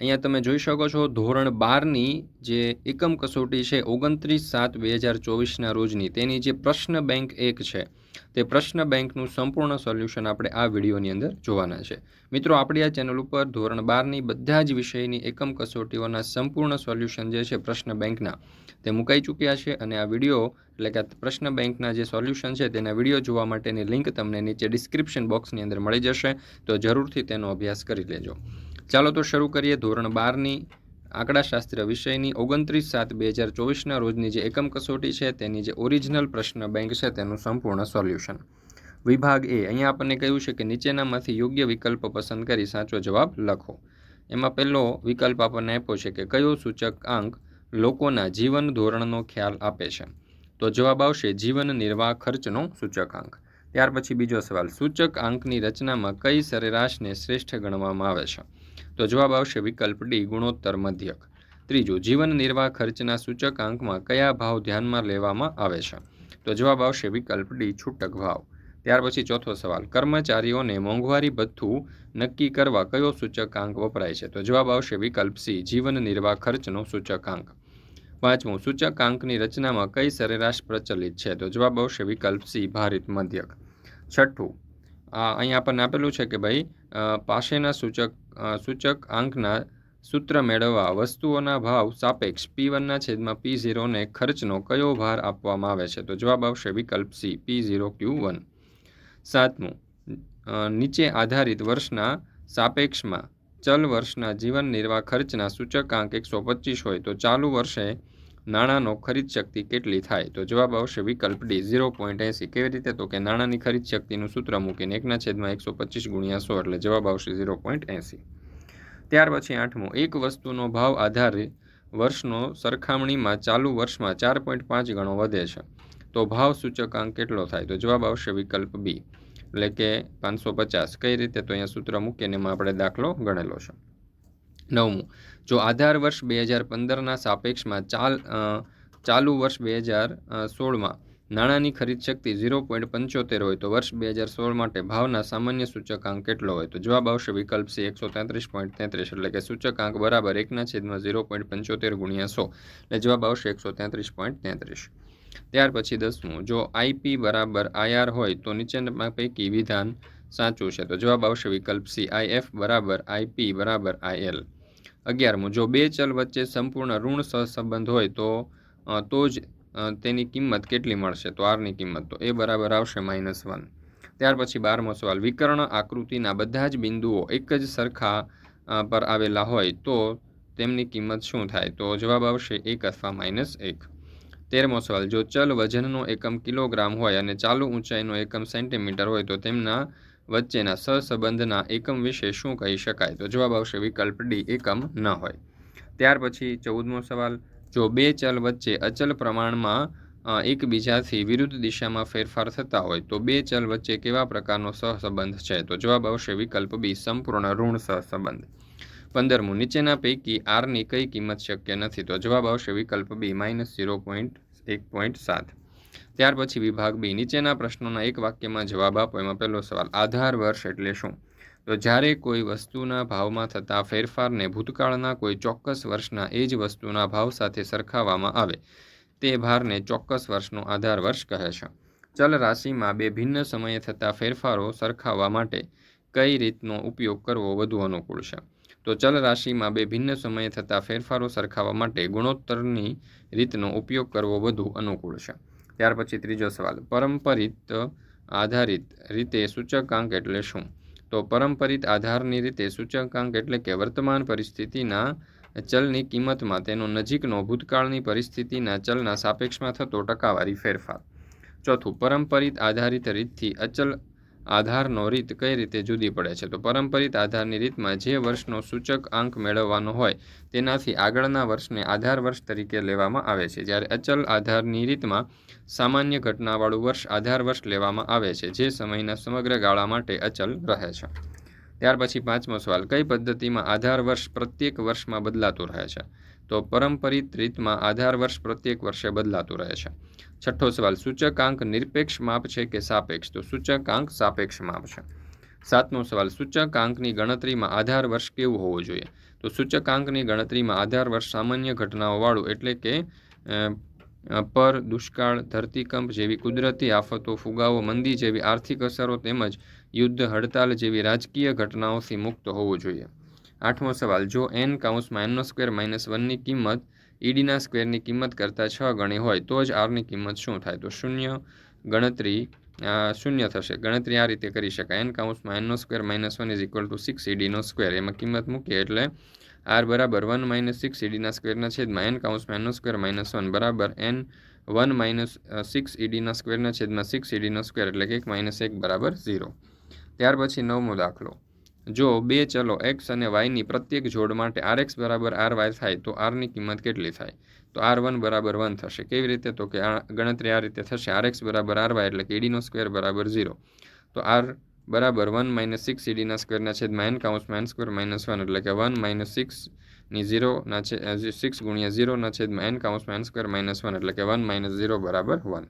અહીંયા તમે જોઈ શકો છો, ધોરણ બારની જે એકમ કસોટી છે, ઓગણત્રીસ સાત બે હજાર ચોવીસના રોજની, તેની જે પ્રશ્ન બેંક એક છે, તે પ્રશ્ન બેંકનું સંપૂર્ણ સોલ્યુશન આપણે આ વિડીયોની અંદર જોવાના છે. મિત્રો, આપણી આ ચેનલ ઉપર ધોરણ બારની બધા જ વિષયની એકમ કસોટીઓના સંપૂર્ણ સોલ્યુશન જે છે, પ્રશ્ન બેંકના, તે મુકાઈ ચૂક્યા છે અને આ વીડિયો, એટલે કે પ્રશ્ન બેંકના જે સોલ્યુશન છે, તેના વીડિયો જોવા માટેની લિંક તમને નીચે ડિસ્ક્રિપ્શન બોક્સની અંદર મળી જશે, તો જરૂરથી તેનો અભ્યાસ કરી લેજો. ચાલો તો શરૂ કરીએ ધોરણ બારની આંકડાશાસ્ત્ર વિષયની. ઓગણત્રીસ સાત બે હજાર ચોવીસના રોજની જે એકમ કસોટી છે, તેની જે ઓરિજિનલ પ્રશ્ન બેંક છે, તેનું સંપૂર્ણ સોલ્યુશન. વિભાગ એ, અહીંયા આપણને કહ્યું છે કે નીચેનામાંથી યોગ્ય વિકલ્પ પસંદ કરી સાચો જવાબ લખો. એમાં પહેલો વિકલ્પ આપણને આપ્યો છે કે કયો સૂચક આંક લોકોના જીવન ધોરણનો ખ્યાલ આપે છે? તો જવાબ આવશે જીવન નિર્વાહ ખર્ચનો સૂચકાંક ત્યાર પછી બીજો સવાલ, સૂચક આંકની રચનામાં કઈ સરેરાશને શ્રેષ્ઠ ગણવામાં આવે છે? તો જવાબ આવશે વિકલ્પ ડી, ગુણોત્તર મધ્યક. ત્રીજું, જીવન નિર્વાહ ખર્ચના સૂચકાંકમાં કયા ભાવ ધ્યાનમાં લેવામાં આવે છે? તો જવાબ આવશે વિકલ્પ ડી, છૂટક ભાવ. ત્યાર પછી ચોથો સવાલ, કર્મચારીઓને મોંઘવારી ભથ્થું નક્કી કરવા કયો સૂચકાંક વપરાય છે? તો જવાબ આવશે વિકલ્પ સી, જીવન નિર્વાહ ખર્ચનો સૂચકાંક પાંચમું સૂચકાંકની રચનામાં કઈ સરેરાશ પ્રચલિત છે? તો જવાબ આવશે વિકલ્પ સી, ભારત મધ્યક. છઠ્ઠું અહીં આપણને આપેલું છે કે ભાઈ પાસેના સૂચક સૂચક આંકના સૂત્ર મેળવવા વસ્તુઓના ભાવ સાપેક્ષ પી વનના છેદમાં પી ઝીરોને ખર્ચનો કયો ભાર આપવામાં આવે છે? તો જવાબ આવશે વિકલ્પ C, P zero Q one. સાતમું નીચે આધારિત વર્ષના સાપેક્ષમાં ચલ વર્ષના જીવન નિર્વાહ ખર્ચના સૂચકાંક એકસો પચીસ હોય તો ચાલુ વર્ષે નાણાંનો ખરીદ શક્તિ કેટલી થાય? તો જવાબ આવશે વિકલ્પ ડી, ઝીરો પોઈન્ટ એંસી. કેવી રીતે? તો કે નાણાંની ખરીદ શક્તિનું સૂત્ર મૂકીને એકના છેદમાં એકસો પચીસ ગુણ્યા સો એટલે જવાબ આવશે ઝીરો પોઈન્ટ એંસી. ત્યાર પછી આઠમું, એક વસ્તુનો ભાવ આધારે વર્ષનો સરખામણીમાં ચાલુ વર્ષમાં ચાર પોઈન્ટ પાંચ ગણો વધે છે. તો ભાવ સૂચકાંક કેટલો થાય? તો જવાબ આવશે વિકલ્પ બી. એટલે કે પાંચસો પચાસ. કઈ રીતે? તો અહીંયા સૂત્ર મૂકીને એમાં આપણે દાખલો ગણેલો છે. નવમું જો આધાર વર્ષ બે હજાર પંદરના સાપેક્ષમાં ચાલ ચાલુ વર્ષ બે હજાર સોળમાં નાણાંની ખરીદ શક્તિ ઝીરો પોઈન્ટ પંચોતેર હોય તો વર્ષ બે હજાર સોળ માટે ભાવના સામાન્ય સૂચકાંક કેટલો હોય? તો જવાબ આવશે વિકલ્પ સી, એકસો તેત્રીસ પોઈન્ટ તેત્રીસ એટલે કે સૂચકાંક બરાબર એકના છેદમાં ઝીરો પોઈન્ટ પંચોતેર ગુણ્યા સો. એટલે જવાબ આવશે એકસો તેત્રીસ પોઈન્ટ તેત્રીસ. ત્યાર પછી દસમું, જો આઈપી બરાબર આઈઆર હોય તો નીચેના પૈકી વિધાન સાચું છે. તો જવાબ આવશે વિકલ્પ સી આઈએફ બરાબર આઈપી બરાબર આઈએલ અગિયારમું જો બે ચલ વચ્ચે સંપૂર્ણ ઋણ સહસંબંધ હોય તો તો જ તેની કિંમત કેટલી મળશે? તો આરની કિંમત તો એ બરાબર આવશે માઇનસ વન ત્યાર પછી બારમો સવાલ, વિકર્ણ આકૃતિના બધા જ બિંદુઓ એક જ સરખા પર આવેલા હોય તો તેમની કિંમત શું થાય? તો જવાબ આવશે એક અથવા માઇનસ એક. તેરમો સવાલ, જો ચલ વજનનો એકમ કિલોગ્રામ હોય અને ચાલુ ઊંચાઈનો એકમ સેન્ટીમીટર હોય તો તેમના વચ્ચેના સહસંબંધના એકમ વિશે શું કહી શકાય? તો જવાબ આવશે વિકલ્પ ડી, એકમ ન હોય. ત્યાર પછી ચૌદમો સવાલ, જો બે ચલ વચ્ચે અચલ પ્રમાણમાં એકબીજાથી વિરુદ્ધ દિશામાં ફેરફાર થતા હોય, તો બે ચલ વચ્ચે કેવા પ્રકારનો સહસંબંધ છે? તો જવાબ આવશે વિકલ્પ બી, સંપૂર્ણ ઋણ સહસંબંધ. પંદરમું, નીચેના પૈકી આરની કઈ કિંમત શક્ય નથી? તો જવાબ આવશે વિકલ્પ બી, માઇનસ ઝીરો પોઈન્ટ એક પોઈન્ટ સાત. ત્યાર પછી વિભાગ બી. નીચેના પ્રશ્નોના એક વાક્યમાં જવાબ આપો. એમાં પહેલો સવાલ, આધાર વર્ષ એટલે શું? તો જ્યારે કોઈ વસ્તુના ભાવમાં થતા ફેરફારને ભૂતકાળના કોઈ ચોક્કસ વર્ષના એ જ વસ્તુના ભાવ સાથે સરખાવવામાં આવે, તે ભારને ચોક્કસ વર્ષનો આધાર વર્ષ કહે છે. ચલ રાશિમાં બે ભિન્ન સમયે થતા ફેરફારો સરખાવવા માટે કઈ રીતનો ઉપયોગ કરવો વધુ અનુકૂળ છે? તો ચલ રાશિમાં બે ભિન્ન સમયે થતા ફેરફારો સરખાવવા માટે ગુણોત્તરની રીતનો ઉપયોગ કરવો વધુ અનુકૂળ છે. ત્યાર પછી ત્રીજો સવાલ. પરંપરિત આધારિત રીતે સૂચકાંક એટલે શું? તો પરંપરિત આધારની રીતે સૂચકાંક એટલે કે વર્તમાન પરિસ્થિતિના ચલની કિંમતમાં તેનો નજીકનો ભૂતકાળની પરિસ્થિતિના ચલના સાપેક્ષમાં થતો ટકાવારી ફેરફાર. ચોથું પરંપરિત આધારિત રીતથી અચલ આધારનો રીત કઈ રીતે જુદી પડે છે? તો પરંપરિત આધારની રીતમાં જે વર્ષનો સૂચક આંક મેળવવાનો હોય, તેનાથી આગળના વર્ષને આધાર વર્ષ તરીકે લેવામાં આવે છે. જ્યારે અચલ આધારની રીતમાં સામાન્ય ઘટનાવાળું વર્ષ આધાર વર્ષ લેવામાં આવે છે, જે સમયના સમગ્ર ગાળા માટે અચલ રહે છે. ત્યાર પછી પાંચમો સવાલ, કઈ પદ્ધતિમાં આધાર વર્ષ પ્રત્યેક વર્ષમાં બદલાતું રહે છે? તો પરંપરિત રીતમાં આધાર વર્ષ પ્રત્યેક વર્ષે બદલાતું રહે છે. છઠ્ઠો સવાલ, સૂચકાંક નિરપેક્ષ માપ છે કે સાપેક્ષ? તો સૂચકાંક સાપેક્ષ માપ છે. સાતમો સવાલ, સૂચકાંકની ગણતરીમાં આધાર વર્ષ કેવું હોવું જોઈએ? તો સૂચકાંકની ગણતરીમાં આધાર વર્ષ સામાન્ય ઘટનાઓવાળું એટલે કે પર દુષ્કાળ, ધરતીકંપ જેવી કુદરતી આફતો, ફુગાવો, મંદી જેવી આર્થિક અસરો તેમજ યુદ્ધ, હડતાલ જેવી રાજકીય ઘટનાઓથી મુક્ત હોવું જોઈએ. આઠમો સવાલ, જો એન કાઉન્સમાં એનનો સ્ક્વેર માઇનસ વનની કિંમત ઈડીના સ્ક્વેરની કિંમત કરતાં છ ગણી હોય, તો જ આરની કિંમત શું થાય? તો શૂન્ય ગણતરી શૂન્ય થશે. ગણતરી આ રીતે કરી શકાય. એન કાઉન્સમાં એનનો square minus one is equal to six ઈડીનો square. એમાં કિંમત મૂકીએ એટલે આર બરાબર વન માઇનસ સિક્સ ઈડીના સ્ક્વેરના છેદમાં એન કાઉન્સમાં એનનો સ્ક્વેર માઇનસ વન બરાબર એન વન માઇનસ સિક્સ ઈડીના સ્ક્વેરના છેદમાં સિક્સ ઈડીનો સ્ક્વેર એટલે કે એક માઇનસ એક બરાબર ઝીરો. ત્યાર પછી નવમો દાખલો. જો બે ચલો એક્સ અને વાયની પ્રત્યેક જોડ માટે આર એક્સ બરાબર આર વાય થાય, તો આરની કિંમત કેટલી થાય? તો આર વન બરાબર વન થશે. કેવી રીતે? તો કે આ ગણતરી આ રીતે થશે. આર એક્સ બરાબર આર વાય એટલે કે ઈડીનો સ્ક્વેર બરાબર ઝીરો તો આર બરાબર વન માઇનસ સિક્સ ઈડીના સ્ક્વેરના છેદમાં એન કાઉન્સમાં એન સ્ક્વેર માઇનસ વન એટલે કે વન માઇનસ સિક્સની ઝીરોના છે સિક્સ ગુણ્યા ઝીરોના છેદમાં એન કાઉન્સમાં એન સ્ક્વેર માઇનસ વન એટલે કે વન માઇનસ ઝીરો બરાબર વન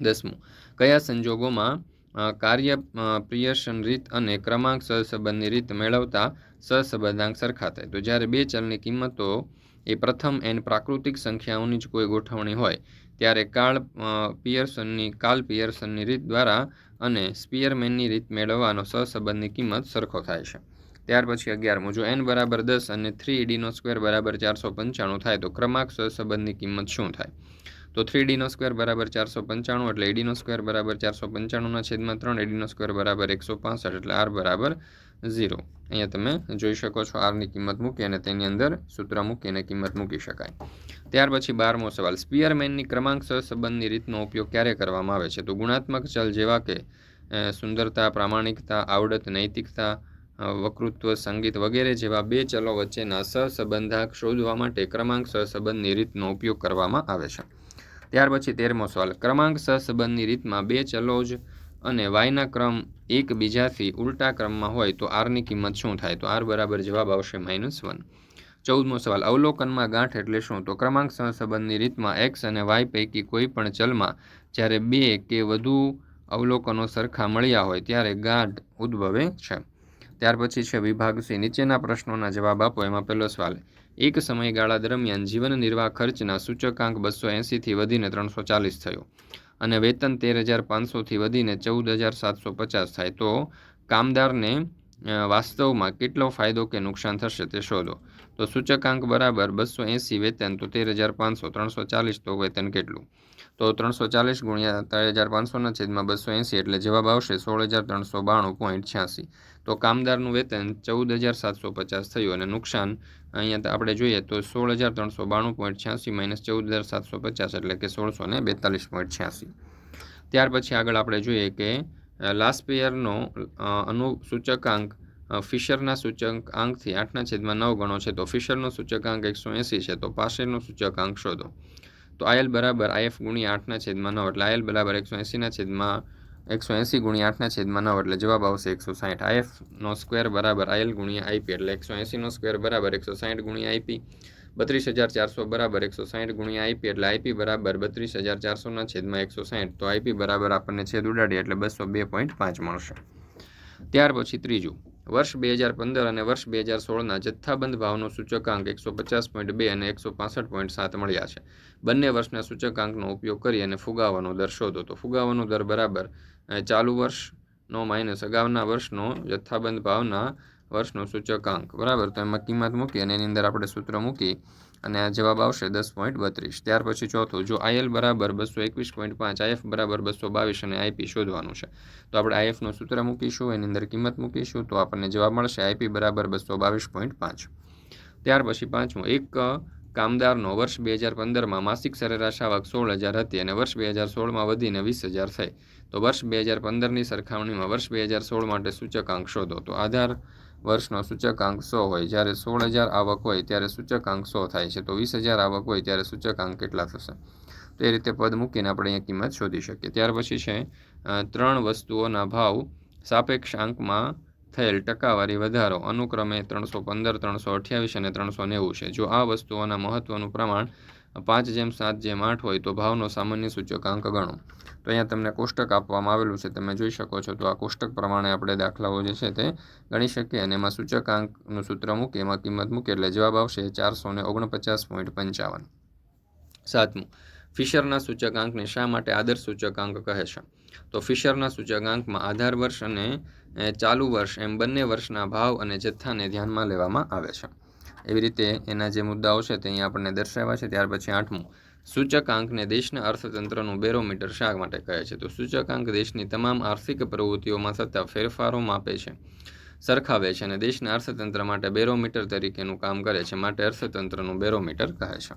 દસમું. કયા સંજોગોમાં કાર્ય પ્રિયર્શન રીત અને ક્રમાંક સહસંબંધની રીત મેળવતા સહસંબંધાંક સરખા થાય તો જ્યારે બે ચલની કિંમતો એ પ્રથમ એન પ્રાકૃતિક સંખ્યાઓની જ કોઈ ગોઠવણી હોય, ત્યારે કાળ પિયર્સનની, કાલ પિયર્સનની રીત દ્વારા અને સ્પિયરમેનની રીત મેળવવાનો સહસંબંધની કિંમત સરખો થાય છે. ત્યાર પછી અગિયારમું. જો એન બરાબર દસ અને થ્રી ઈડીનો સ્ક્વેર બરાબર ચારસો પંચાણું થાય, તો ક્રમાંક સહસંબંધની કિંમત શું થાય? તો થ્રી ડીનો સ્ક્વેર બરાબર ચારસો પંચાણું એટલે એડીનો સ્ક્વેર બરાબર ચારસો પંચાણુંના છેદમાં ત્રણ એડીનો સ્ક્વેર બરાબર એકસો પાસઠ એટલે આર બરાબર ઝીરો અહીંયા તમે જોઈ શકો છો આરની કિંમત મૂકી અને તેની અંદર સૂત્ર મૂકીને કિંમત મૂકી શકાય. ત્યાર પછી બારમો સવાલ સ્પિયરમેનની ક્રમાંક સહસંબંધની રીતનો ઉપયોગ ક્યારે કરવામાં આવે છે? તો ગુણાત્મક ચલ જેવા કે સુંદરતા, પ્રામાણિકતા, આવડત, નૈતિકતા વકૃત્વ સંગીત વગેરે જેવા બે ચલો વચ્ચેના સહસંબંધાક શોધવા માટે ક્રમાંક સહસંબંધની રીતનો ઉપયોગ કરવામાં આવે છે. ત્યાર પછી તેરમો સવાલ. ક્રમાંક સહસંબંધની રીતમાં બે ચલો જ અને વાયના ક્રમ એકબીજાથી ઉલટા ક્રમમાં હોય તો આરની કિંમત શું થાય? તો આર બરાબર જવાબ આવશે માઇનસ વન ચૌદમો સવાલ. અવલોકનમાં ગાંઠ એટલે શું? તો ક્રમાંક સહસંબંધની રીતમાં એક્સ અને વાય પૈકી કોઈ પણ ચલમાં જ્યારે બે કે વધુ અવલોકનો સરખા મળ્યા હોય ત્યારે ગાંઠ ઉદ્ભવે છે. ત્યાર પછી છે વિભાગ સી. નીચેના પ્રશ્નોના જવાબ આપો. એમાં પહેલો સવાલ. એક સમયગાળા દરમિયાન જીવન નિર્વાહ ખર્ચના સૂચકાંક બસો એંસીથી વધીને ત્રણસો ચાલીસ થયો અને વેતન તેર હજાર પાંચસોથી વધીને ચૌદ હજાર સાતસો પચાસ થાય તો કામદારને વાસ્તવમાં કેટલો ફાયદો કે નુકસાન થશે તે શોધો. તો સૂચકાંક બરાબર બસો એંસી વેતન તો તેર હજાર પાંચસો, ત્રણસો ચાલીસ તો વેતન કેટલું? તો ત્રણસો ચાલીસ ગુણ્યા ત્રણ હજાર પાંચસોના છેદમાં બસો એંસી એટલે જવાબ આવશે સોળ હજાર ત્રણસો બાણું પોઈન્ટ છ્યાસી. તો કામદારનું વેતન ચૌદ હજાર સાતસો પચાસ થયું અને નુકસાન અહીંયા આપણે જોઈએ તો સોળ હજાર ત્રણસો બાણું પોઈન્ટ છ્યાસી માઇનસ ચૌદ હજાર સાતસો પચાસ એટલે કે સોળસો ને બેતાલીસ પોઈન્ટ છ્યાસી. ત્યાર પછી આગળ આપણે જોઈએ કે લાસ્ટ પેયરનો અનુ સૂચકાંક ફિશરના સૂચકાંકથી આઠના છેદમાં નવ ગણો છે. તો ફિશરનો સૂચકાંક એકસો એંસી છે. તો પાસેનો સૂચકાંક શોધો. તો આયલ બરાબર આઈએફ ગુણ્યા આઠના છેદમાં નવ એટલે આયલ બરાબર એકસો એંસીના છેદમાં એકસો એંસી ગુણ્યા આઠના છેદમાં નવ એટલે જવાબ આવશે એકસો સાઠ. આઈએફનો સ્ક્વેર બરાબર આઈએલ ગુણ્યા આઈપી એટલે એકસો એંસીનો સ્ક્વેર બરાબર એકસો સાઠ ગુણ્યા આઈપી બત્રીસ હજાર ચારસો બરાબર એકસો સાઠ ગુણ્યા આઈપી એટલે આઈપી બરાબર બત્રીસ હજાર ચારસોના છેદમાં એકસો સાઠ. તો આઈપી બરાબર આપણને છેદ ઉડાડીએ એટલે બસો બે પોઈન્ટ પાંચ મળશે. ત્યાર પછી ત્રીજું. વર્ષ બે હજાર પંદર અને વર્ષ બે હજાર સોળના જથ્થાબંધ ભાવનો સૂચકાંક એકસો પચાસ પોઈન્ટ બે અને એકસો પાસઠ પોઈન્ટ સાત મળ્યા છે. બંને વર્ષના સૂચકાંકનો ઉપયોગ કરી અને ફુગાવાનો દર શોધો. તો ફુગાવાનો દર બરાબર ચાલુ વર્ષનો માઇનસ, અગાઉના વર્ષનો જથ્થાબંધ ભાવના વર્ષનો સૂચકાંક. બરાબર? તો એમાં કિંમત મૂકી અને એની અંદર આપણે સૂત્ર મૂકી અને આ જવાબ આવશે દસ પોઈન્ટ બત્રીસ. ત્યાર પછી ચોથું, જો આઈએલ બરાબર બસો એકવીસ પોઈન્ટ પાંચ આઈએફ બરાબર બસો બાવીસ અને આઈપી શોધવાનું છે. તો આપણે આઈએફનું સૂત્ર મૂકીશું, એની અંદર કિંમત મૂકીશું, તો આપણને જવાબ મળશે આઈપી બરાબર બસો બાવીસ પોઈન્ટ પાંચ. ત્યાર પછી પાંચમું, એક કામદારનો વર્ષ બે હજાર પંદરમાં માસિક સરેરાશ આવક સોળ હજાર હતી અને વર્ષ બે હજાર સોળમાં વધીને વીસ હજાર થઈ. તો વર્ષ બે હજાર પંદરની સરખામણીમાં વર્ષ બે હજાર સોળ માટે સૂચકાંક શોધો. તો આધાર વર્ષનો સૂચકાંક સો હોય, જ્યારે સોળ હજાર આવક હોય ત્યારે સૂચકાંક સો થાય છે. તો વીસ હજાર આવક હોય ત્યારે સૂચકાંક કેટલા થશે? તો એ રીતે પદ મૂકીને આપણે અહીંયા કિંમત શોધી શકીએ. ત્યાર પછી છે ત્રણ વસ્તુઓના ભાવ સાપેક્ષ આંકમાં થયેલ ટકાવારી વધારો અનુક્રમે ત્રણસો પંદર, ત્રણસો અઠ્યાવીસ અને ત્રણસો નેવું છે. જો આ વસ્તુઓના મહત્ત્વનું પ્રમાણ પાંચ જેમ સાત જેમ આઠ હોય તો ભાવનો સામાન્ય સૂચકાંક ગણો. તો અહીંયા તમને કોષ્ટક આપવામાં આવેલું છે. તમે જોઈ શકો છો. તો આ કોષ્ટક પ્રમાણે આપણે દાખલાઓ જે છે તે ગણી શકીએ અને એમાં સૂચકાંકનું સૂત્ર મૂકીએ. એમાં કિંમત મૂકીએ એટલે જવાબ આવશે ચારસો ને ઓગણપચાસ પોઈન્ટ પંચાવન. સાતમું, ફિશરના સૂચકાંકને શા માટે આદર્શ સૂચકાંક કહે છે? તો ફિશરના સૂચકાંકમાં આધાર વર્ષ અને ચાલુ વર્ષ એમ બંને વર્ષના ભાવ અને જથ્થાને ધ્યાનમાં લેવામાં આવે છે. એવી રીતે એના જે મુદ્દાઓ છે તે અહીં આપણને દર્શાવ્યા છે. ત્યાર પછી આઠમું, સૂચકાંકને દેશના અર્થતંત્રનું બેરોમીટર શા માટે કહે છે. તો સૂચકાંક દેશની તમામ આર્થિક પ્રવૃત્તિઓમાં થતા ફેરફારો માપે છે. સરખાવે છે અને દેશના અર્થતંત્ર માટે બેરોમીટર તરીકેનું કામ કરે છે. માટે અર્થતંત્રનું બેરોમીટર કહે છે.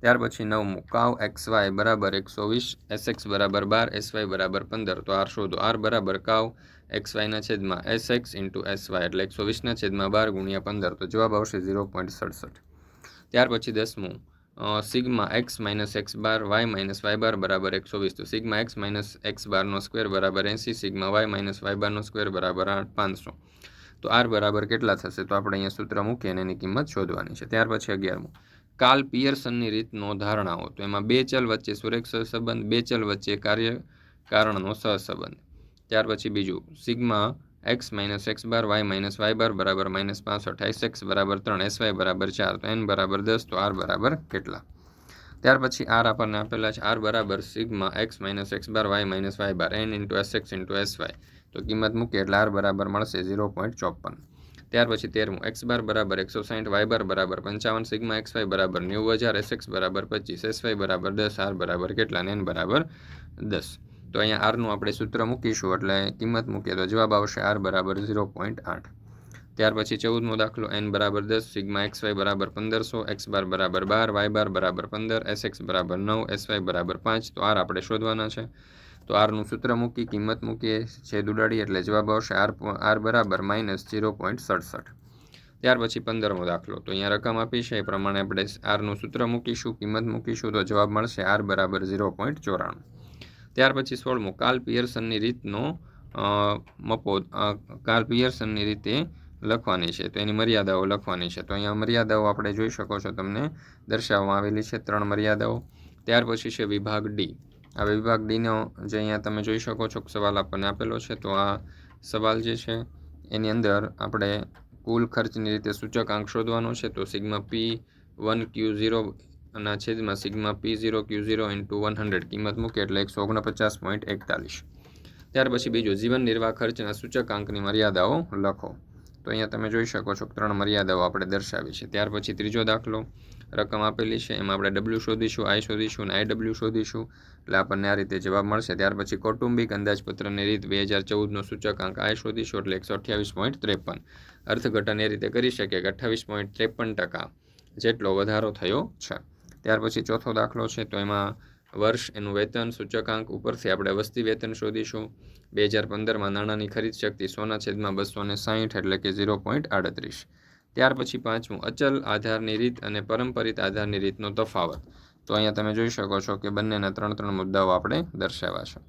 ત્યાર પછી નવમું કાવ એક્સ વાય બરાબર એકસો વીસ એસ એક્સ બરાબર બાર એસ વાય બરાબર પંદર. તો આર શોધો. આર બરાબર કાવ એક્સ વાયના છેદમાં S X into S Y એટલે એકસો વીસના છેદમાં બાર ગુણ્યા પંદર. તો જવાબ આવશે ઝીરો પોઈન્ટ સડસઠ. ત્યાર પછી દસમું. Sigma X minus X bar, Y minus Y bar બરાબર એકસો વીસ. તો સિગ્મા એક્સ માઇનસ એક્સ બારનો સ્ક્વેર બરાબર એંસી, સિગ્મા વાય માઇનસ વાય બારનો સ્ક્વેર બરાબર આઠ, પાંચસો. તો આર બરાબર કેટલા થશે? તો આપણે અહીંયા સૂત્ર મૂકીએ અને એની કિંમત શોધવાની છે. ત્યાર પછી અગિયારમું. કાલ પિયર્સનની રીતનો ધારણાઓ તો એમાં બે ચલ વચ્ચે સુરેખ સહસંબંધ, બે ચલ વચ્ચે કાર્ય કારણનો સહસંબંધ. ત્યાર પછી બીજું, sigma X minus X bar, Y minus Y bar બરાબર માઇનસ પાસઠ અઠાઈસ એક્સ બરાબર ત્રણ એસ વાય બરાબર ચાર, તો એન બરાબર દસ, તો આર બરાબર કેટલા? ત્યાર પછી આર આપણને આપેલા છે, આર બરાબર sigma X minus X bar, Y minus Y bar, N into S X into S Y. તો કિંમત મૂકીએ એટલે આર બરાબર મળશે ઝીરો પોઈન્ટ ચોપન. ત્યાર પછી તેરમું એક્સ બાર બરાબર એકસો સાઠ વાય બાર બરાબર પંચાવન, સિગ્મા એક્સ વાય બરાબર નેવું હજાર, એસ એક્સ બરાબર પચીસ, એસ વાય બરાબર દસ, આર બરાબર કેટલા ને બરાબર દસ. તો અહીંયા આરનું આપણે સૂત્ર મૂકીશું, એટલે કિંમત મૂકીએ તો જવાબ આવશે આર બરાબર ઝીરો પોઈન્ટ આઠ. ત્યાર પછી ચૌદમો દાખલો, એન બરાબર દસ, સિગ્મા એક્સ વાય બરાબર પંદરસો, એક્સ બાર બરાબર બાર, વાય બાર બરાબર પંદર, એસ એક્સ બરાબર નવ, એસ વાય બરાબર પાંચ. તો આર આપણે શોધવાના છે. તો આરનું સૂત્ર મૂકી કિંમત મૂકીએ, છેદ ઉડાડી એટલે જવાબ આવશે આર આર બરાબર માઇનસ ઝીરો પોઈન્ટ સડસઠ. ત્યાર પછી પંદરમો દાખલો. તો અહીંયા રકમ આપી છે, એ પ્રમાણે આપણે આરનું સૂત્ર મૂકીશું, કિંમત મૂકીશું, તો જવાબ મળશે આર બરાબર ઝીરો પોઈન્ટ ચોરાણું. ત્યાર પછી સોળમો કાલ પિયર્સનની રીતનો મપો કાલ પિયર્સનની રીતે લખવાની છે. તો એની મર્યાદાઓ લખવાની છે. તો અહીંયા મર્યાદાઓ આપણે જોઈ શકો છો તમને દર્શાવવામાં આવેલી છે, ત્રણ મર્યાદાઓ. ત્યાર પછી છે વિભાગ ડી. હવે વિભાગ ડીનો જે અહીંયા તમે જોઈ શકો છો સવાલ આપણને આપેલો છે, તો આ સવાલ જે છે, એની અંદર આપણે કુલ ખર્ચની રીતે સૂચકાંક શોધવાનો છે, તો sigma P one Q zero ના છેદમાં sigma P zero Q zero into one hundred કિંમત મૂકે એટલે એકસો ઓગણપચાસ પોઈન્ટ એકતાલીસ. ત્યાર પછી બીજું જીવન નિર્વાહ ખર્ચના સૂચકાંકની મર્યાદાઓ લખો. તો અહીંયા તમે જોઈ શકો છો ત્રણ મર્યાદાઓ આપણે દર્શાવી છે. ત્યાર પછી ત્રીજો દાખલો રકમ આપેલી છે. એમાં આપણે ડબલ્યુ શોધીશું આઈ શોધીશું અને આઈ ડબલ્યુ શોધીશું. એટલે આપણને આ રીતે જવાબ મળશે. ત્યાર પછી કૌટુંબિક અંદાજપત્રની રીત બે હજાર ચૌદનો સૂચકાંક આઈ શોધીશું એટલે એકસો અઠ્યાવીસ પોઈન્ટ ત્રેપન. અર્થઘટન એ રીતે કરી શકીએ કે અઠ્ઠાવીસ પોઈન્ટ ત્રેપન ટકા જેટલો વધારો થયો છે. ત્યાર પછી ચોથો દાખલો છે. તો એમાં વર્ષ એનું વેતન સૂચકાંક ઉપરથી આપણે વસ્તી વેતન શોધીશું. બે હજાર પંદરમાં નાણાંની ખરીદ શક્તિ સોના છેદમાં બસો ને સાહીઠ એટલે કે ઝીરો પોઈન્ટ આડત્રીસ. ત્યાર પછી પાંચમું, અચલ આધારની રીત અને પરંપરિત આધારની રીતનો તફાવત. તો અહીંયા તમે જોઈ શકો છો કે બંનેના ત્રણ ત્રણ મુદ્દાઓ આપણે દર્શાવ્યા છે.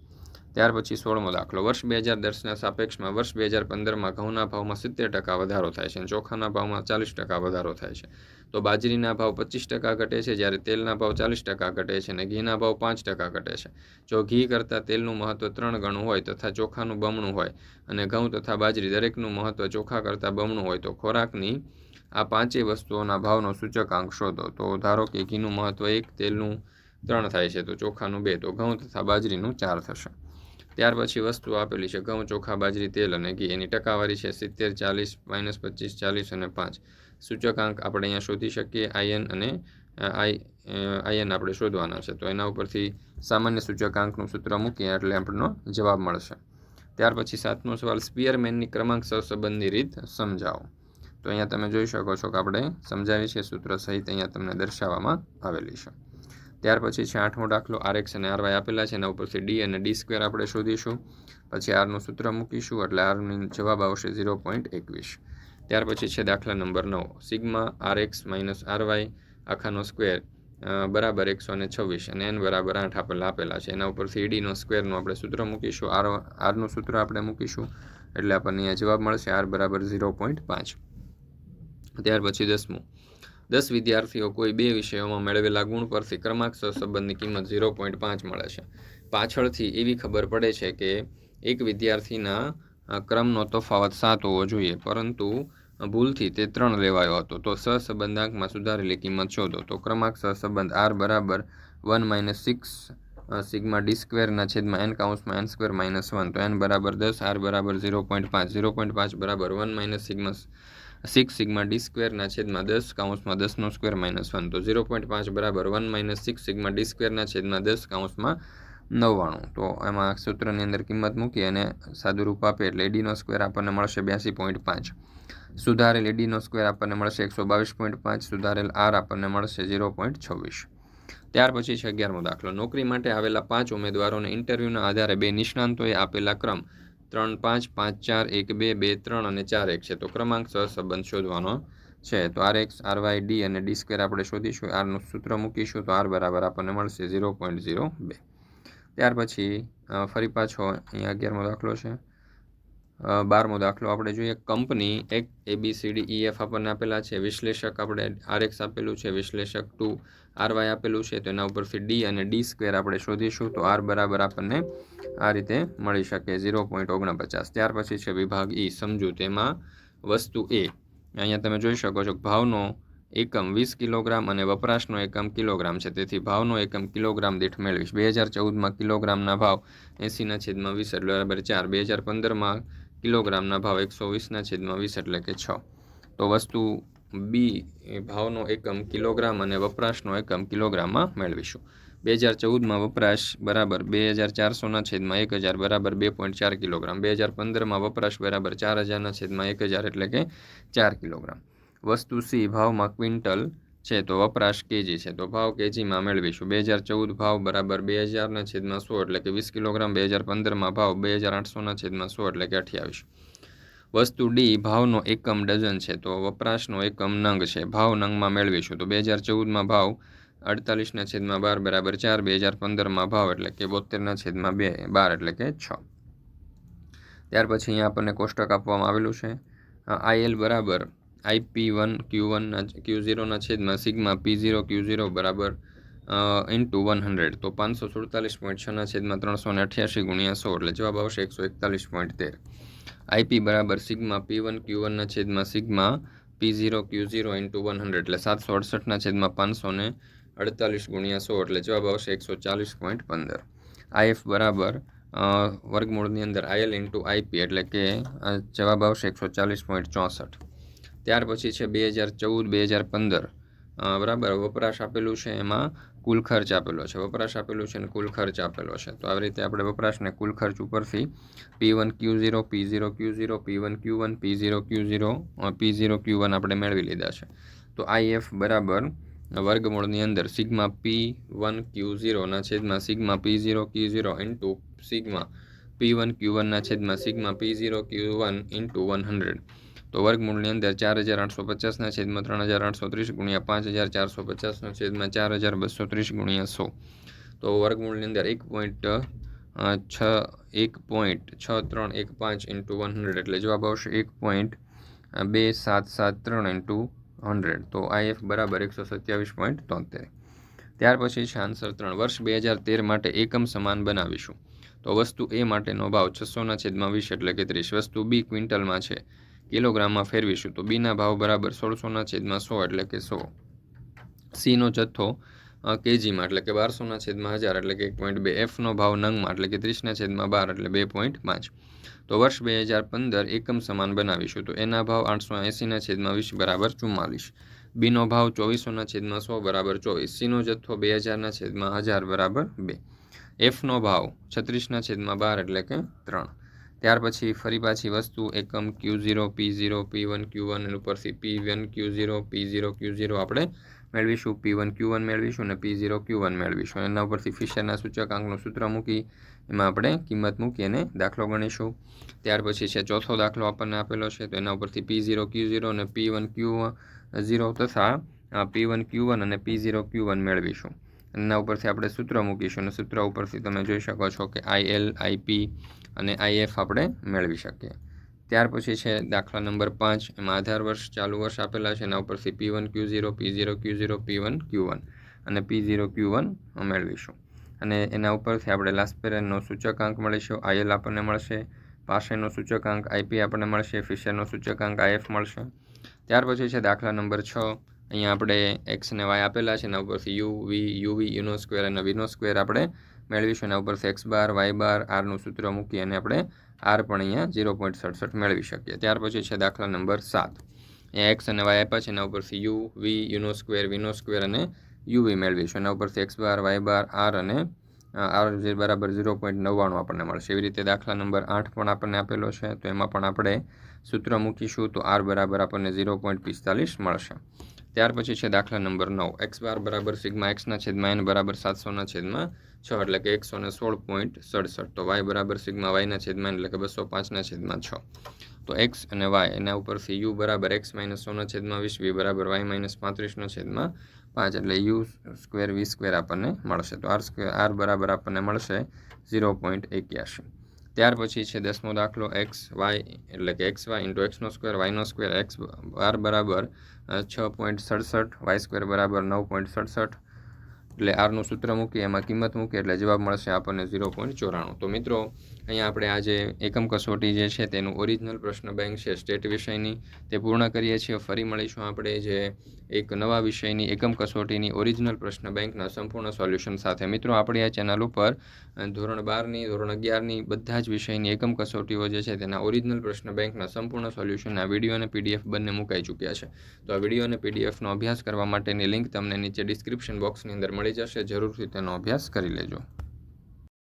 ત્યાર પછી સોળમો દાખલો, વર્ષ બે હજાર દસના સાપેક્ષમાં વર્ષ બે હજાર પંદરમાં ઘઉંના ભાવમાં સિત્તેર ટકા વધારો થાય છે અને ચોખાના ભાવમાં ચાલીસ ટકા વધારો થાય છે. તો બાજરીના ભાવ પચીસ ટકા ઘટે છે, જ્યારે તેલના ભાવ ચાલીસ ટકા ઘટે છે અને ઘીના ભાવ પાંચ ટકા ઘટે છે. જો ઘી કરતાં તેલનું મહત્ત્વ ત્રણ ગણું હોય તથા ચોખાનું બમણું હોય અને ઘઉં તથા બાજરી દરેકનું મહત્ત્વ ચોખા કરતાં બમણું હોય તો ખોરાકની આ પાંચેય વસ્તુઓના ભાવનો સૂચકાંક શોધો. તો ધારો કે ઘીનું મહત્ત્વ એક, તેલનું ત્રણ થાય છે, તો ચોખાનું બે, તો ઘઉં તથા બાજરીનું ચાર થશે. ત્યાર પછી વસ્તુ આપેલી છે, ઘઉં, ચોખા, બાજરી, તેલ અને ઘી. એની ટકાવારી છે સિત્તેર, ચાલીસ, માઇનસ પચીસ, ચાલીસ અને પાંચ. સૂચકાંક આપણે અહીંયા શોધી શકીએ, આયન અને આઈ આયન આપણે શોધવાના છે. તો એના ઉપરથી સામાન્ય સૂચકાંકનું સૂત્ર મૂકીએ એટલે આપણનો જવાબ મળશે. ત્યાર પછી સાતમો સવાલ, સ્પિયરમેનની ક્રમાંક સહસંબંધી રીત સમજાવો. તો અહીંયા તમે જોઈ શકો છો કે આપણે સમજાવી છે સૂત્ર સહિત અહીંયા તમને દર્શાવવામાં આવેલી છે. ત્યાર પછી છે આઠમો દાખલો આર એક્સ અને આર વાય આપેલા છે, એના ઉપરથી ડી અને ડી સ્ક્વેર આપણે શોધીશું. પછી આરનું સૂત્ર મૂકીશું, એટલે આરની જવાબ આવશે ઝીરો પોઈન્ટ એકવીસ. ત્યાર પછી છે દાખલા નંબર નવ, sigma R X minus R Y આખાનો square બરાબર એકસો ને છવ્વીસ અને એન બરાબર આઠ આપેલા આપેલા છે. એના ઉપરથી ઈડીનો સ્ક્વેરનું આપણે સૂત્ર મૂકીશું. આર આરનું સૂત્ર આપણે મૂકીશું, એટલે આપણને અહીંયા જવાબ મળશે આર બરાબર ઝીરો પોઈન્ટ પાંચ. ત્યાર પછી દસમું. દસ વિદ્યાર્થીઓ કોઈ બે વિષયોમાં મેળવેલા ગુણ પરથી ક્રમાંક સહસંબંધની કિંમત ઝીરો પોઈન્ટ પાંચ મળે છે. પાછળથી એવી ખબર પડે છે કે એક વિદ્યાર્થીના ક્રમનો તફાવત સાત હોવો જોઈએ, પરંતુ ભૂલથી તે ત્રણ લેવાયો હતો. તો સહસંબંધાંકમાં સુધારેલી કિંમત શોધો. તો ક્રમાંક સહસંબંધ આર બરાબર one minus six sigma D સ્ક્વેરના છેદમાં એન કાઉન્સમાં એન સ્ક્વેર માઇનસ વન. તો એન બરાબર દસ, આર બરાબર ઝીરો પોઈન્ટ પાંચ. ઝીરો પોઈન્ટ પાંચ બરાબર one minus sigma six sigma D સ્ક્વેરના છેદમાં દસ કાઉન્સમાં દસનો સ્ક્વેર માઇનસ વન. તો ઝીરો પોઈન્ટ પાંચ બરાબર one minus six sigma D સ્ક્વેરના છેદમાં દસ કાઉન્સમાં નવ્વાણું. તો એમાં સૂત્રની અંદર કિંમત મૂકી અને સાદુરૂપ આપે એટલે એડીનો સ્ક્વેર આપણને મળશે બ્યાસી પોઈન્ટ પાંચ. સુધારેલ એડીનો સ્ક્વેર આપણને મળશે એકસો બાવીસ પોઈન્ટ પાંચ, સુધારેલ આર આપણને મળશે ઝીરો પોઈન્ટ છવ્વીસ. ત્યાર પછી છે અગિયારમો દાખલો. નોકરી માટે આવેલા પાંચ ઉમેદવારોને ઇન્ટરવ્યૂના આધારે બે નિષ્ણાંતોએ આપેલા ક્રમ. ત્રણ પાંચ પાંચ ચાર, એક બે બે ત્રણ અને ચાર એક છે. તો ક્રમાંક સહસંબંધ શોધવાનો છે. તો R X, R Y, D અને ડી સ્ક્વેર આપણે શોધીશું. આરનું સૂત્ર મૂકીશું તો આર બરાબર આપણને મળશે ઝીરો પોઈન્ટ ઝીરો બે. ત્યાર પછી ફરી પાછો અહીંયા અગિયારમો દાખલો છે. બારમો દાખલો આપણે જોઈએ કંપની એક, A, B, C, D, E, F આપણને આપેલા છે. વિશ્લેષક આપણે આર એક્સ આપેલું છે. વિશ્લેષક ટુ આર વાય આપેલું છે, તો એના ઉપરથી ડી અને ડી સ્ક્વેર આપણે શોધીશું, તો આર બરાબર આપણને આ રીતે મળી શકે, ઝીરો પોઈન્ટ ઓગણપચાસ. ત્યાર પછી છે વિભાગ ઈ સમજુ તેમાં વસ્તુ એ અહીંયા તમે જોઈ શકો છો ભાવનો એકમ વીસ કિલોગ્રામ અને વપરાશનો એકમ કિલોગ્રામ છે. તેથી ભાવનો એકમ કિલોગ્રામ દીઠ મેળવીશ. બે હજાર ચૌદમાં કિલોગ્રામના ભાવ એંસીના છેદમાં વીસ એટલે બરાબર ચાર. બે હજાર પંદરમાં કિલોગ્રામના ભાવ એકસો વીસના છેદમાં વીસ એટલે કે છ. તો વસ્તુ બી ભાવનો એકમ કિલોગ્રામ અને વપરાશનો એકમ કિલોગ્રામમાં મેળવીશું. બે હજાર ચૌદમાં વપરાશ બરાબર બે હજાર ચારસોના છેદમાં એક હજાર બરાબર બે પોઈન્ટ ચાર કિલોગ્રામ. બે હજાર પંદરમાં વપરાશ બરાબર ચાર હજારના છેદમાં એક હજાર એટલે કે ચાર કિલોગ્રામ. વસ્તુ સી ભાવમાં ક્વિન્ટલ છે તો વપરાશ કેજી છે તો ભાવ કેજીમાં મેળવીશું. બે હજાર ચૌદ ભાવ બરાબર બે હજારના છેદમાં સો એટલે કે વીસ કિલોગ્રામ. બે હજાર પંદરમાં ભાવ બે હજાર આઠસોના છેદમાં સો એટલે કે અઠ્યાવીસ. વસ્તુ ડી ભાવનો એકમ ડઝન છે, તો વપરાશનો એકમ નંગ છે. ભાવ નંગમાં મેળવીશું તો બે હજાર ચૌદમાં ભાવ અડતાલીસના છેદમાં બાર બરાબર ચાર, બે હજાર પંદરમાં ભાવ એટલે કે બોતેરના છેદમાં બે, બાર એટલે કે છ. ત્યાર પછી અહીંયા આપણને કોષ્ટક આપવામાં આવેલું છે. આઈએલ બરાબર આઈપી વન ક્યુ વનના ક્યુ ઝીરોના છેદમાં sigma P zero Q zero બરાબર ઇન્ટુ વન હંડ્રેડ તો પાંચસો સુડતાલીસ પોઈન્ટ છના છેદમાં ત્રણસો ને અઠ્યાસી ગુણ્યા સો એટલે જવાબ આવશે એકસો એકતાલીસ પોઈન્ટ તેર. આઈપી બરાબર સિગ્મા પી વન, ક્યુ વનના છેદમાં sigma P zero, Q zero into one hundred. એટલે સાતસો અડસઠના છેદમાં પાંચસો ને અડતાલીસ ગુણ્યા સો. એટલે જવાબ આવશે એકસો ચાલીસ પોઈન્ટ પંદર. આઈએફ બરાબર વર્ગમૂળની અંદર આઈએલ ઇન્ટુ આઈપી એટલે કે જવાબ આવશે એકસો ચાલીસ પોઈન્ટ ચોસઠ. ત્યાર પછી છે બે હજાર ચૌદ, બે હજાર પંદર. બરાબર, વપરાશ આપેલું છે એમાં કુલ ખર્ચ આપેલો છે, વપરાશ આપેલું છે અને કુલ ખર્ચ આપેલો છે. તો આવી રીતે આપણે વપરાશને કુલ ખર્ચ ઉપરથી P one Q zero P zero Q zero P one Q one P zero Q zero P zero Q one આપણે મેળવી લીધા છે. તો આઈ એફ બરાબર વર્ગમૂળની અંદર સિગ્મા પી વન ક્યુ ઝીરોના છેદમાં sigma P zero Q zero into sigma P one Q વનના છેદમાં sigma P zero Q one into one hundred તો વર્ગમૂળની અંદર ચાર હજાર આઠસો પચાસના છેદમાં ત્રણ હજાર આઠસો ત્રીસ ગુણ્યા પાંચ હજાર ચારસો પચાસના છેદમાં ચાર હજાર બસો ત્રીસ ગુણ્યા સો. તો વર્ગમૂળની અંદર એક પોઈન્ટ છ, એક પોઈન્ટ, છ, ત્રણ, એક, પાંચ ઇન્ટુ વન હંડ્રેડ એટલે જવાબ આવશે એક પોઈન્ટ બે, સાત સાત, ત્રણ ઇન્ટુ હંડ્રેડ. તો આઈએફ બરાબર એકસો સત્યાવીસ પોઈન્ટ તોતેર. ત્યાર પછી છે આન્સર ત્રણ. વર્ષ બે હજાર તેર માટે એકમ સમાન બનાવીશું. તો વસ્તુ એ માટેનો ભાવ છસોના છેદમાં વીસ એટલે કે ત્રીસ. વસ્તુ બી ક્વિન્ટલમાં છે. કિલોગ્રામમાં ફેરવીશું. તો બીના ભાવ બરાબર સોળસોના છેદમાં સો એટલે કે સો. સીનો જથ્થો કેજીમાં એટલે કે બારસોના છેદમાં હજાર એટલે કે એક પોઈન્ટ બે. એફનો ભાવ નંગમાં એટલે કે ત્રીસના છેદમાં બાર એટલે બે પોઈન્ટ પાંચ. તો વર્ષ બે હજાર પંદર એકમ સમાન બનાવીશું. તો એના ભાવ આઠસો એંસીના છેદમાં વીસ બરાબર ચુમ્માલીસ. બીનો ભાવ ચોવીસોના છેદમાં સો બરાબર ચોવીસ. સીનો જથ્થો બે હજારના છેદમાં હજાર બરાબર બે. એફનો ભાવ છત્રીસના છેદમાં બાર એટલે કે ત્રણ. ત્યાર પછી ફરી પાછી વસ્તુ એકમ Q zero P zero P one Q one અને ઉપરથી P one Q zero P zero Q zero આપણે મેળવીશું. પી વન ક્યુ વન મેળવીશું અને પી ઝીરો ક્યુ વન મેળવીશું. એના ઉપરથી ફિશરના સૂચકાંકનું સૂત્ર મૂકી એમાં આપણે કિંમત મૂકી અને દાખલો ગણીશું. ત્યાર પછી છે ચોથો દાખલો આપણને આપેલો છે, તો એના ઉપરથી પી ઝીરો ક્યુ ઝીરો અને પી વન ક્યુ ઝીરો તથા પી વન ક્યુ વન અને પી ઝીરો ક્યુ વન મેળવીશું. એના ઉપરથી આપણે સૂત્ર મૂકીશું અને સૂત્ર ઉપરથી તમે જોઈ શકો છો કે આઈ એલ આઈપી અને આઈએફ આપણે મેળવી શકીએ. ત્યાર પછી છે દાખલા નંબર પાંચ, એમાં આધાર વર્ષ ચાલુ વર્ષ આપેલા છે, એના ઉપરથી P one Q zero P zero Q zero P one Q one અને પી ઝીરો ક્યુ વન મેળવીશું. અને એના ઉપરથી આપણે લાસ્ટ પેરેનનો સૂચકાંક મળીશું આઈએલ આપણને મળશે, પાસેનો સૂચકાંક આઈપી આપણને મળશે ફિશરનો સૂચકાંક આઈએફ મળશે. ત્યાર પછી છે દાખલા નંબર છ અહીંયા આપણે એક્સ અને વાય આપેલા છે એના ઉપરથી યુ વી યુ વી યુનો સ્ક્વેર અને વીનો સ્ક્વેર આપણે મેળવીશું એના ઉપરથી એક્સ બાર વાય બાર આરનું સૂત્ર મૂકી અને આપણે આર પણ અહીંયા ઝીરો પોઈન્ટ સડસઠ મેળવી શકીએ. ત્યાર પછી છે દાખલા નંબર સાત. અહીંયા એક્સ અને વાય આપ્યા છે એના ઉપરથી યુ વી યુનો સ્ક્વેર વીનો સ્ક્વેર અને યુ વી મેળવીશું. એના ઉપરથી X bar Y bar R અને આર જે બરાબર ઝીરો પોઈન્ટ નવ્વાણું આપણને મળશે. એવી રીતે દાખલા નંબર આઠ પણ આપણને આપેલો છે. તો એમાં પણ આપણે સૂત્ર મૂકીશું તો આર બરાબર આપણને ઝીરો પોઈન્ટ પિસ્તાલીસ મળશે. ત્યાર પછી છે દાખલા નંબર નવ. એક્સ બાર બરાબર સિગ્મા એક્સના છેદમાં એન બરાબર સાતસોના છેદમાં છ, એટલે કે એકસો ને સોળ પોઈન્ટ સડસઠ. તો વાય બરાબર સિગ્મા વાયના છેદમાં, એટલે કે બસો પાંચના છેદમાં છ. તો એક્સ અને વાય એના ઉપરથી યુ બરાબર એક્સ માઇનસ સોના છેદમાં વીસ, વી બરાબર વાય માઇનસ પાંત્રીસના છેદમાં પાંચ, એટલે યુ સ્ક્વેર વી સ્ક્વેર આપણને મળશે. તો આર સ્ક્વેર, આર બરાબર આપણને મળશે ઝીરો પોઈન્ટ એક્યાસી. ત્યાર પછી છે દસમો દાખલો એક્સ વાય એટલે કે એક્સ વાય ઇન્ટુ એક્સનો સ્ક્વેર વાયનો સ્ક્વેર એક્સ આર બરાબર છ પોઈન્ટ સડસઠ વાય સ્ક્વેર બરાબર નવ પોઈન્ટ સડસઠ. એટલે આરનું સૂત્ર મૂકીએ, એમાં કિંમત મૂકીએ, એટલે જવાબ મળશે આપણને ઝીરો પોઈન્ટ ચોરાણું. તો મિત્રો અહીંયા આપણે આજે એકમ કસોટી જે છે તેનું ઓરિજિનલ પ્રશ્ન બેંક છે સ્ટેટ વિષયની. તે પૂર્ણ કરીએ છીએ. ફરી મળીશું આપણે જે એક નવા વિષયની, એકમ કસોટીની ઓરિજિનલ પ્રશ્ન બેંકના સંપૂર્ણ સોલ્યુશન સાથે. મિત્રો, આપણી આ ચેનલ ઉપર ધોરણ બારની, ધોરણ અગિયારની બધા જ વિષયની એકમ કસોટીઓ જે છે તેના ઓરિજિનલ પ્રશ્ન બેંકના સંપૂર્ણ સોલ્યુશનના વીડિયો અને પીડીએફ બંને મુકાઈ ચૂક્યા છે. તો આ વીડિયો અને પીડીએફનો અભ્યાસ કરવા માટેની લિંક તમને નીચે ડિસ્ક્રિપ્શન બોક્સની અંદર મળી જશે. જરૂરથી તેનો અભ્યાસ કરી લેજો.